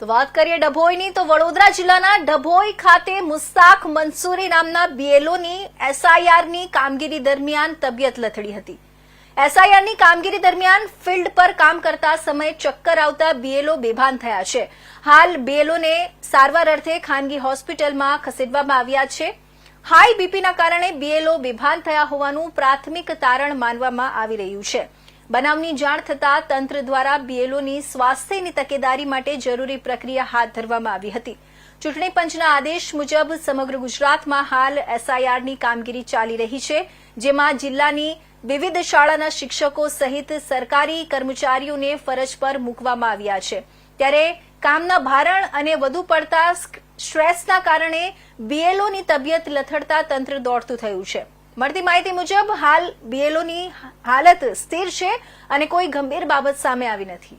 તો વાત કરીએ ડભોઈની, તો વડોદરા જિલ્લાના ડભોઈ ખાતે મુસ્તાક મંસૂરી નામના બીએલઓની એસઆઈઆરની કામગીરી દરમિયાન તબિયત લથડી હતી. એસઆઈઆરની કામગીરી દરમિયાન ફિલ્ડ પર કામ કરતા સમયે ચક્કર આવતા બીએલઓ બેભાન થયા છે. હાલ બીએલઓને સારવાર અર્થે ખાનગી હોસ્પિટલમાં ખસેડવામાં આવ્યા છે. હાઈ બીપીના કારણે બીએલઓ બેભાન થયા હોવાનું પ્રાથમિક તારણ માનવામાં આવી રહ્યું છે. બનાવની જાણ થતાં તંત્ર દ્વારા બીએલઓની સ્વાસ્થ્યની તકેદારી માટે જરૂરી પ્રક્રિયા હાથ ધરવામાં આવી હતી. ચૂંટણી પંચના આદેશ મુજબ સમગ્ર ગુજરાતમાં હાલ એસઆઈઆરની કામગીરી ચાલી રહી છે, જેમાં જિલ્લાની વિવિધ શાળાના શિક્ષકો સહિત સરકારી કર્મચારીઓને ફરજ પર મૂકવામાં આવ્યા છે. ત્યારે કામના ભારણ અને વધુ પડતા સ્ટ્રેસના કારણે બીએલઓની તબિયત લથડતા તંત્ર દોડતું થયું છે. મળતી માહિતી મુજબ હાલ બીએલઓની હાલત સ્થિર છે અને કોઈ ગંભીર બાબત સામે આવી નથી.